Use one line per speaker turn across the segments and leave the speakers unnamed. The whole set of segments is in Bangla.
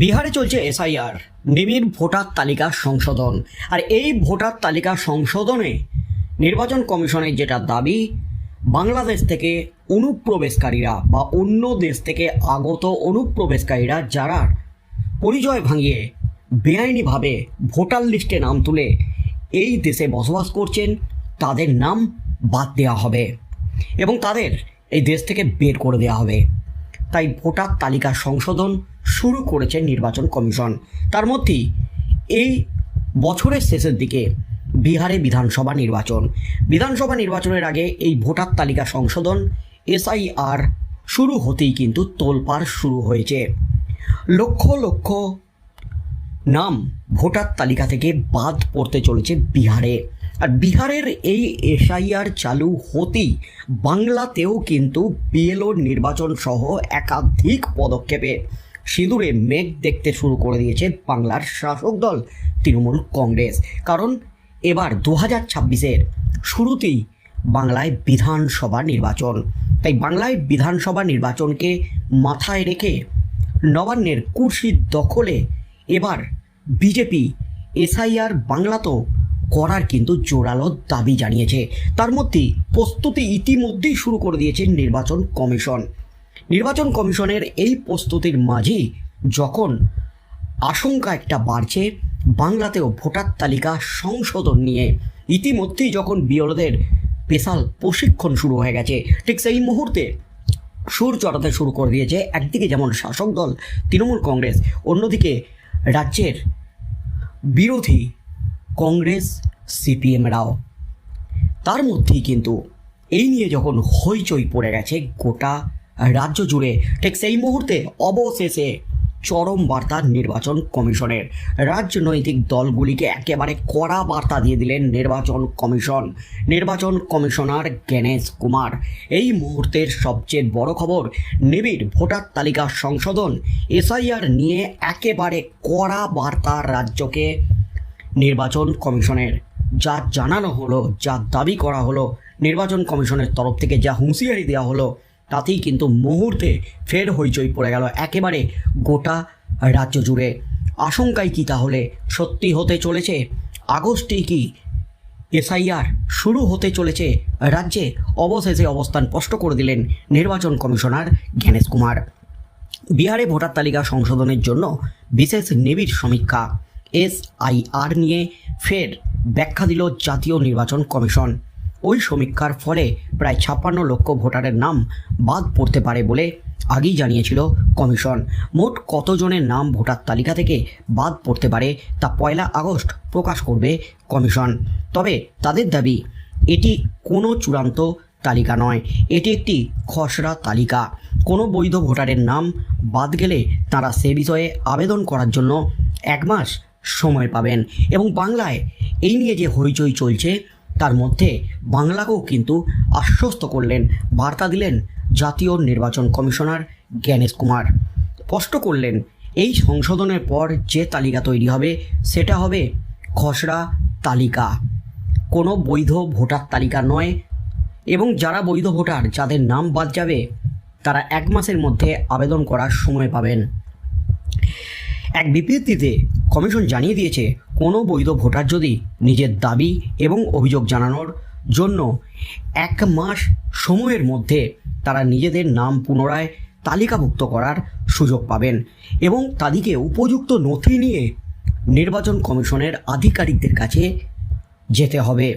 বিহারে চলছে এসআইআর, নিবিড় ভোটার তালিকা সংশোধন। আর এই ভোটার তালিকা সংশোধনে নির্বাচন কমিশনের যেটা দাবি, বাংলাদেশ থেকে অনুপ্রবেশকারীরা বা অন্য দেশ থেকে আগত অনুপ্রবেশকারীরা যারা পরিচয় ভাঙিয়ে বেআইনিভাবে ভোটার লিস্টে নাম তুলে এই দেশে বসবাস করছেন, তাদের নাম বাদ দেওয়া হবে এবং তাদের এই দেশ থেকে বের করে দেওয়া হবে। তাই ভোটার তালিকা সংশোধন শুরু করেছে নির্বাচন কমিশন। তার মধ্যেই এই বছরের শেষের দিকে বিহারে বিধানসভা নির্বাচন। বিধানসভা নির্বাচনের আগে এই ভোটার তালিকা সংশোধন, এসআইআর শুরু হতেই কিন্তু তোলপাড় শুরু হয়েছে। লক্ষ লক্ষ নাম ভোটার তালিকা থেকে বাদ পড়তে চলেছে বিহারে। আর বিহারের এই এসআইআর চালু হতেই বাংলাতেও কিন্তু বিএলওর নির্বাচন সহ একাধিক পদক্ষেপে সিঁদুরে মেঘ দেখতে শুরু করে দিয়েছে বাংলার শাসক দল তৃণমূল কংগ্রেস। কারণ এবার দু হাজার ছাব্বিশের শুরুতেই বাংলায় বিধানসভা নির্বাচন। তাই বাংলায় বিধানসভা নির্বাচনকে মাথায় রেখে নবান্নের কুর্সি দখলে এবার বিজেপি এসআইআর বাংলাতেও করার কিন্তু জোরালো দাবি জানিয়েছে। তার মধ্যে প্রস্তুতি ইতিমধ্যেই শুরু করে দিয়েছে নির্বাচন কমিশন। নির্বাচন কমিশনের এই প্রস্তুতির মাঝেই যখন আশঙ্কা একটা বাড়ছে, বাংলাতেও ভোটার তালিকা সংশোধন নিয়ে ইতিমধ্যেই যখন বিরোধের স্পেশাল প্রশিক্ষণ শুরু হয়ে গেছে, ঠিক সেই মুহূর্তে সুর চড়াতে শুরু করে দিয়েছে একদিকে যেমন শাসক দল, তৃণমূল কংগ্রেস, অন্যদিকে রাজ্যের বিরোধী কংগ্রেস, সিপিএমরাও। তার মধ্যেই কিন্তু এই নিয়ে যখন হইচই পড়ে গেছে গোটা রাজ্য জুড়ে ঠিক সেই মুহূর্তে অবশেষে চরম বার্তা নির্বাচন কমিশনের। রাজনৈতিক দলগুলিকে একেবারে কড়া বার্তা দিয়ে দিলেন নির্বাচন কমিশন। নির্বাচন কমিশনার গণেশ কুমার। এই মুহূর্তের সবচেয়ে বড় খবর, নিবিড় ভোটার তালিকা সংশোধন। এসআইআর নিয়ে একেবারে কড়া বার্তা রাজ্যকে নির্বাচন কমিশনের। যা জানানো হলো, যা দাবি করা হলো, নির্বাচন কমিশনের তরফ থেকে যা হুঁশিয়ারি দেওয়া হলো তাতেই কিন্তু মুহূর্তে ফের হইচই পড়ে গেল একেবারে গোটা রাজ্য জুড়ে। আশঙ্কাই কি তাহলে সত্যি হতে চলেছে? আগস্টেই কি এসআইআর শুরু হতে চলেছে? রাজ্যে অবশেষে অবস্থান স্পষ্ট করে দিলেন নির্বাচন কমিশনার জ্ঞানেশ কুমার। বিহারে ভোটার তালিকা সংশোধনের জন্য বিশেষ নিবিড় সমীক্ষা। এসআইআর নিয়ে ফের ব্যাখ্যা দিল জাতীয় নির্বাচন কমিশন। ওই সমীক্ষার ফলে প্রায় ছাপ্পান্ন লক্ষ ভোটারের নাম বাদ পড়তে পারে বলে আগেই জানিয়েছিল কমিশন। মোট কতজনের নাম ভোটার তালিকা থেকে বাদ পড়তে পারে তা পয়লা আগস্ট প্রকাশ করবে কমিশন। তবে তাদের দাবি, এটি কোনো চূড়ান্ত তালিকা নয়, এটি একটি খসড়া তালিকা। কোনো বৈধ ভোটারের নাম বাদ গেলে তারা সে বিষয়ে আবেদন করার জন্য এক মাস সময় পাবেন। এবং বাংলায় এই নিয়ে যে হইচই চলছে তার মধ্যে বাংলাকেও কিন্তু আশ্বস্ত করলেন, বার্তা দিলেন জাতীয় নির্বাচন কমিশনার জ্ঞানেশ কুমার। স্পষ্ট করলেন, এই সংশোধনের পর যে তালিকা তৈরি হবে, সেটা হবে খসড়া তালিকা। কোনো বৈধ ভোটার তালিকা নয় এবং যারা বৈধ ভোটার, যাদের নাম বাদ যাবে, তারা এক মাসের মধ্যে আবেদন করার সময় পাবেন। এক বিবৃতিতে কমিশন জানিয়ে দিয়েছে, কোনো বৈধ ভোটার যদি নিজের দাবি এবং অভিযোগ জানানোর জন্য এক মাস সময়ের মধ্যে তারা নিজেদের নাম পুনরায় তালিকাভুক্ত করার সুযোগ পাবেন এবং তাদেরকে উপযুক্ত নথি নিয়ে নির্বাচন কমিশনের আধিকারিকদের কাছে যেতে হবে।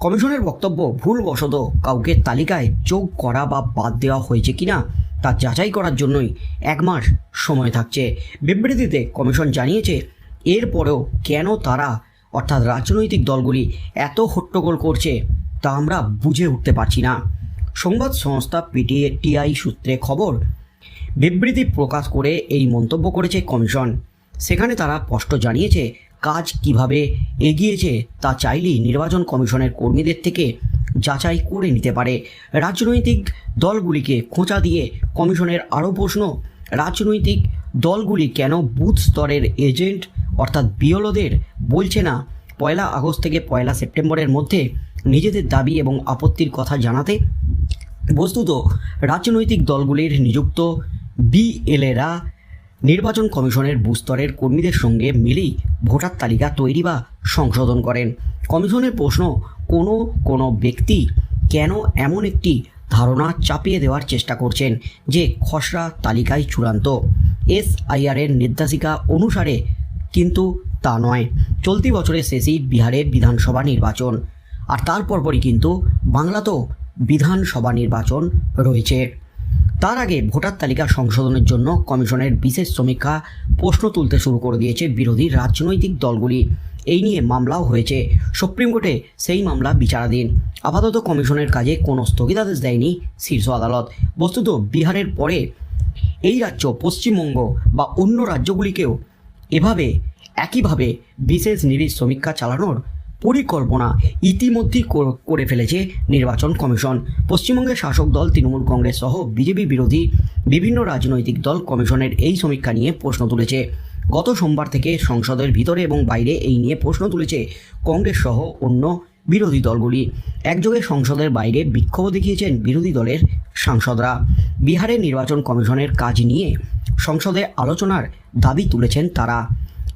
কমিশনের বক্তব্য ভুলবশত কাউকে তালিকায় যোগ করা বা বাদ দেওয়া হয়েছে কিনা তা যাচাই করার জন্যই এক মাস সময় থাকছে। বিবৃতিতে কমিশন জানিয়েছে এরপরেও কেন তারা, অর্থাৎ রাজনৈতিক দলগুলি, এত হট্টগোল করছে তা আমরা বুঝে উঠতে পারছি না। সংবাদ সংস্থা পিটিএ টিআই সূত্রে খবর, বিবৃতি প্রকাশ করে এই মন্তব্য করেছে কমিশন। সেখানে তারা স্পষ্ট জানিয়েছে, কাজ কীভাবে এগিয়েছে তা চাইলেই নির্বাচন কমিশনের কর্মীদের থেকে যাচাই করে নিতে পারে। রাজনৈতিক দলগুলিকে খোঁচা দিয়ে কমিশনের আরও প্রশ্ন, রাজনৈতিক দলগুলি কেন বুথ স্তরের এজেন্ট অর্থাৎ বিয়লদের বলছে না? পয়লা আগস্ট থেকে পয়লা সেপ্টেম্বরের মধ্যে নিজেদের দাবি এবং আপত্তির কথা জানাতে বস্তুত রাজনৈতিক দলগুলির নিযুক্ত বিএলএরা নির্বাচন কমিশনের বুস্তরের কর্মীদের সঙ্গে মিলেই ভোটার তালিকা তৈরি বা সংশোধন করেন। কমিশনের প্রশ্ন কোনো কোনো ব্যক্তি কেন এমন একটি ধারণা চাপিয়ে দেওয়ার চেষ্টা করছেন যে খসড়া তালিকায় চূড়ান্ত? এসআইআরের নির্দেশিকা অনুসারে কিন্তু তা নয়। চলতি বছরের শেষেই বিহারে বিধানসভা নির্বাচন। আর তার পরপরই কিন্তু বাংলাতেও বিধানসভা নির্বাচন রয়েছে। তার আগে ভোটার তালিকা সংশোধনের জন্য কমিশনের বিশেষ সমীক্ষা প্রশ্ন তুলতে শুরু করে দিয়েছে বিরোধী রাজনৈতিক দলগুলি। এই নিয়ে মামলাও হয়েছে। সুপ্রিম কোর্টে সেই মামলা বিচারাধীন। আপাতত কমিশনের কাজে কোনো স্থগিতাদেশ দেয়নি শীর্ষ আদালত। বস্তুত বিহারের পরে এই রাজ্য, পশ্চিমবঙ্গ বা অন্য রাজ্যগুলিকেও এভাবে, একইভাবে বিশেষ নিরিশ সমীক্ষা চালানোর পরিকল্পনা ইতিমধ্যেই করে ফেলেছে নির্বাচন কমিশন। পশ্চিমবঙ্গের শাসক দল তৃণমূল কংগ্রেস সহ বিজেপি বিরোধী বিভিন্ন রাজনৈতিক দল কমিশনের এই সমীক্ষা নিয়ে প্রশ্ন তুলেছে। গত সোমবার থেকে সংসদের ভিতরে এবং বাইরে এই নিয়ে প্রশ্ন তুলেছে কংগ্রেস সহ অন্য বিরোধী দলগুলি। একযোগে সংসদের বাইরে বিক্ষোভ দেখিয়েছেন বিরোধী দলের সাংসদরা। বিহারের নির্বাচন কমিশনের কাজ নিয়ে সংসদে আলোচনার দাবি তুলেছেন তারা।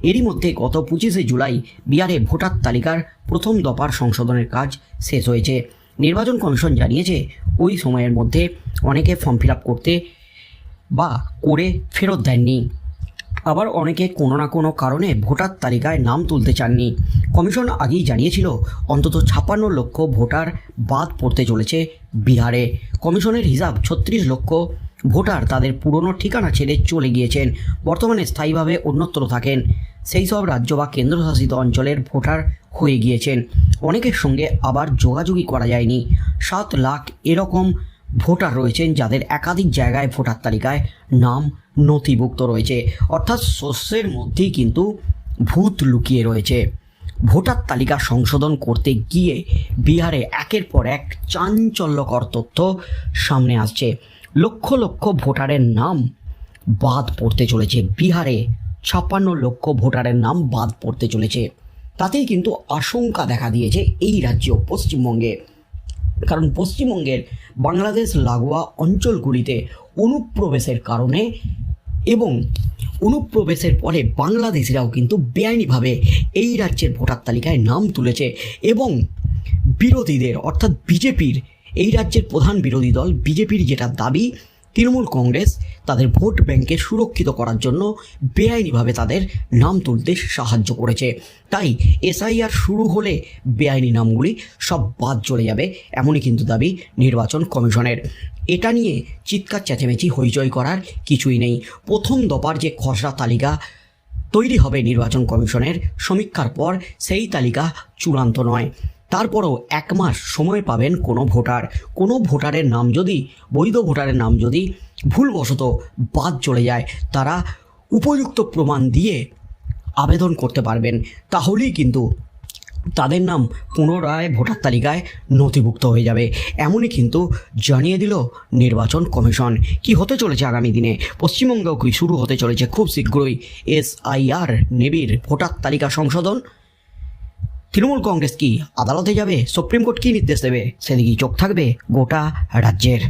এরই মধ্যে গত পঁচিশে জুলাই বিহারে ভোটার তালিকার প্রথম দফার সংশোধনের কাজ শেষ হয়েছে। নির্বাচন কমিশন জানিয়েছে, ওই সময়ের মধ্যে অনেকে ফর্ম ফিল আপ করতে বা করে ফেরত দেননি। আবার অনেকে কোনো না কোনো কারণে ভোটার তালিকায় নাম তুলতে চাননি। কমিশন আগেই জানিয়েছিল, অন্তত ছাপ্পান্ন লক্ষ ভোটার বাদ পড়তে চলেছে বিহারে। কমিশনের হিসাব ছত্রিশ লক্ষ ভোটার তাদের পুরনো ঠিকানা ছেড়ে চলে গিয়েছেন। বর্তমানে স্থায়ীভাবে অন্যত্র থাকেন। সেই সব রাজ্য বা কেন্দ্রশাসিত অঞ্চলের ভোটার হয়ে গিয়েছেন। অনেকের সঙ্গে আবার যোগাযোগই করা যায়নি। সাত লাখ এরকম ভোটার রয়েছেন যাদের একাধিক জায়গায় ভোটার তালিকায় নাম নথিভুক্ত রয়েছে। অর্থাৎ শস্যের মধ্যেই কিন্তু ভূত লুকিয়ে রয়েছে। ভোটার তালিকা সংশোধন করতে গিয়ে বিহারে একের পর এক চাঞ্চল্যকর তথ্য সামনে আসছে। লক্ষ লক্ষ ভোটারের নাম বাদ পড়তে চলেছে। বিহারে ছাপ্পান্ন লক্ষ ভোটারের নাম বাদ পড়তে চলেছে। তাতেই কিন্তু আশঙ্কা দেখা দিয়েছে এই রাজ্য পশ্চিমবঙ্গে। কারণ পশ্চিমবঙ্গের বাংলাদেশ লাগোয়া অঞ্চলগুলিতে অনুপ্রবেশের কারণে এবং অনুপ্রবেশের পরে বাংলাদেশিরাও কিন্তু বেআইনিভাবে এই রাজ্যের ভোটার তালিকায় নাম তুলেছে এবং বিরোধীদের অর্থাৎ বিজেপির এই রাজ্যের প্রধান বিরোধী দল বিজেপির যেটা দাবি, তৃণমূল কংগ্রেস তাদের ভোট ব্যাংকে সুরক্ষিত করার জন্য বেআইনিভাবে তাদের নাম তুলতে সাহায্য করেছে। তাই এসআইআর শুরু হলে বেআইনি নামগুলি সব বাদ চলে যাবে, এমনই কিন্তু দাবি নির্বাচন কমিশনের। এটা নিয়ে চিৎকার, চেঁচামেচি, হইচই করার কিছুই নেই। প্রথম দফার যে খসড়া তালিকা তৈরি হবে নির্বাচন কমিশনের, সমীক্ষার পর সেই তালিকা চূড়ান্ত নয়। তারপরও এক মাস সময় পাবেন কোনো ভোটার। কোনো ভোটারের নাম যদি, বৈধ ভোটারের নাম যদি ভুলবশত বাদ চলে যায়, তারা উপযুক্ত প্রমাণ দিয়ে আবেদন করতে পারবেন। তাহলেই কিন্তু তাদের নাম পুনরায় ভোটার তালিকায় নথিভুক্ত হয়ে যাবে। এমনই কিন্তু জানিয়ে দিল নির্বাচন কমিশন। কি হতে চলেছে আগামী দিনে? পশ্চিমবঙ্গেও কি শুরু হতে চলেছে? খুব শীঘ্রই এসআইআর নেবির ভোটার তালিকা সংশোধন। তৃণমূল কংগ্রেস কি আদালতে যাবে? সুপ্রিম কোর্ট কি নির্দেশ দেবে? সেদিকেই চোখ থাকবে গোটা রাজ্যের।